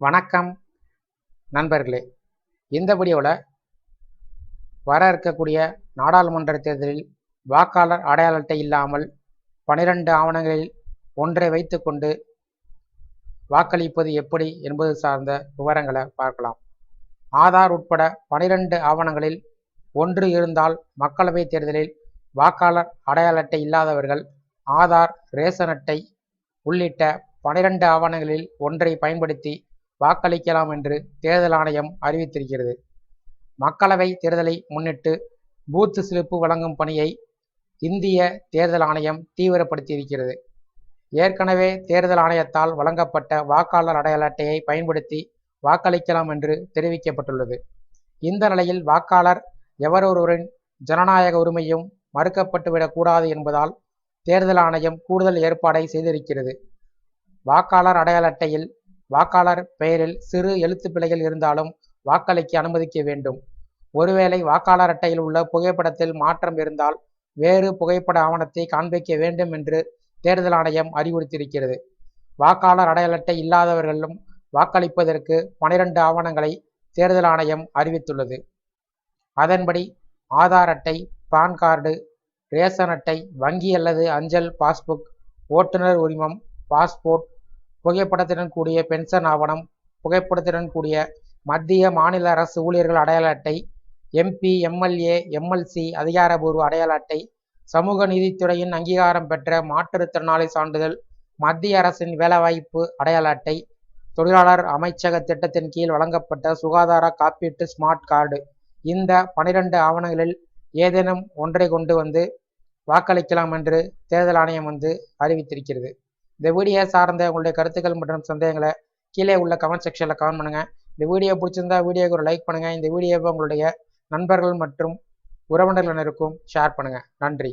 வணக்கம் நண்பர்களே. இந்த வீடியோவில் வர இருக்கக்கூடிய நாடாளுமன்ற தேர்தலில் வாக்காளர் அடையாள அட்டை இல்லாமல் பனிரெண்டு ஆவணங்களில் ஒன்றை வைத்துக்கொண்டு வாக்களிப்பது எப்படி என்பது சார்ந்த விவரங்களை பார்க்கலாம். ஆதார் உட்பட பனிரெண்டு ஆவணங்களில் ஒன்று இருந்தால் மக்களவைத் தேர்தலில் வாக்காளர் அடையாள அட்டை இல்லாதவர்கள் ஆதார் ரேஷன் அட்டை உள்ளிட்ட பனிரெண்டு ஆவணங்களில் ஒன்றை பயன்படுத்தி வாக்களிக்கலாம் என்று தேர்தல் ஆணையம் அறிவித்திருக்கிறது. மக்களவை தேர்தலை முன்னிட்டு பூத் சிலிப்பு வழங்கும் பணியை இந்திய தேர்தல் ஆணையம் தீவிரப்படுத்தியிருக்கிறது. ஏற்கனவே தேர்தல் ஆணையத்தால் வழங்கப்பட்ட வாக்காளர் அடையாள அட்டையை பயன்படுத்தி வாக்களிக்கலாம் என்று தெரிவிக்கப்பட்டுள்ளது. இந்த நிலையில் வாக்காளர் எவரொருவரின் ஜனநாயக உரிமையும் மறுக்கப்பட்டுவிடக்கூடாது என்பதால் தேர்தல் ஆணையம் கூடுதல் ஏற்பாடை செய்திருக்கிறது. வாக்காளர் அடையாள அட்டையில் வாக்காளர் பெயரில் சிறு எழுத்துப்பிழைகள் இருந்தாலும் வாக்களிக்க அனுமதிக்க வேண்டும். ஒருவேளை வாக்காளர் அட்டையில் உள்ள புகைப்படத்தில் மாற்றம் இருந்தால் வேறு புகைப்பட ஆவணத்தை காண்பிக்க வேண்டும் என்று தேர்தல் ஆணையம் அறிவுறுத்தியிருக்கிறது. வாக்காளர் அடையாள அட்டை இல்லாதவர்களும் வாக்களிப்பதற்கு பனிரெண்டு ஆவணங்களை தேர்தல் ஆணையம் அறிவித்துள்ளது. அதன்படி ஆதார் அட்டை பான் கார்டு ரேஷன் அட்டை வங்கி அல்லது அஞ்சல் பாஸ்புக் ஓட்டுநர் உரிமம் பாஸ்போர்ட் புகைப்படத்துடன் கூடிய பென்ஷன் ஆவணம் புகைப்படத்துடன் கூடிய மத்திய மாநில அரசு ஊழியர்கள் அடையாள அட்டை எம்பி எம்எல்ஏ எம்எல்சி அதிகாரபூர்வ அடையாள அட்டை சமூக நீதித்துறையின் அங்கீகாரம் பெற்ற மாற்றுத்திறனாளி சான்றிதழ் மத்திய அரசின் வேலைவாய்ப்பு அடையாள அட்டை தொழிலாளர் அமைச்சக திட்டத்தின் கீழ் வழங்கப்பட்ட சுகாதார காப்பீட்டு ஸ்மார்ட் கார்டு. இந்த பனிரெண்டு ஆவணங்களில் ஏதேனும் ஒன்றை கொண்டு வந்து வாக்களிக்கலாம் என்று தேர்தல் ஆணையம் வந்து அறிவித்திருக்கிறது. இந்த வீடியோ சார்ந்த உங்களுடைய கருத்துக்கள் மற்றும் சந்தேகங்களை கீழே உள்ள கமெண்ட் செக்ஷனில் கமெண்ட் பண்ணுங்கள் இந்த வீடியோ பிடிச்சிருந்தா வீடியோக்கு ஒரு லைக் பண்ணுங்கள் இந்த வீடியோவை உங்களுடைய நண்பர்கள் மற்றும் உறவினர்கள் ஷேர் பண்ணுங்கள் நன்றி.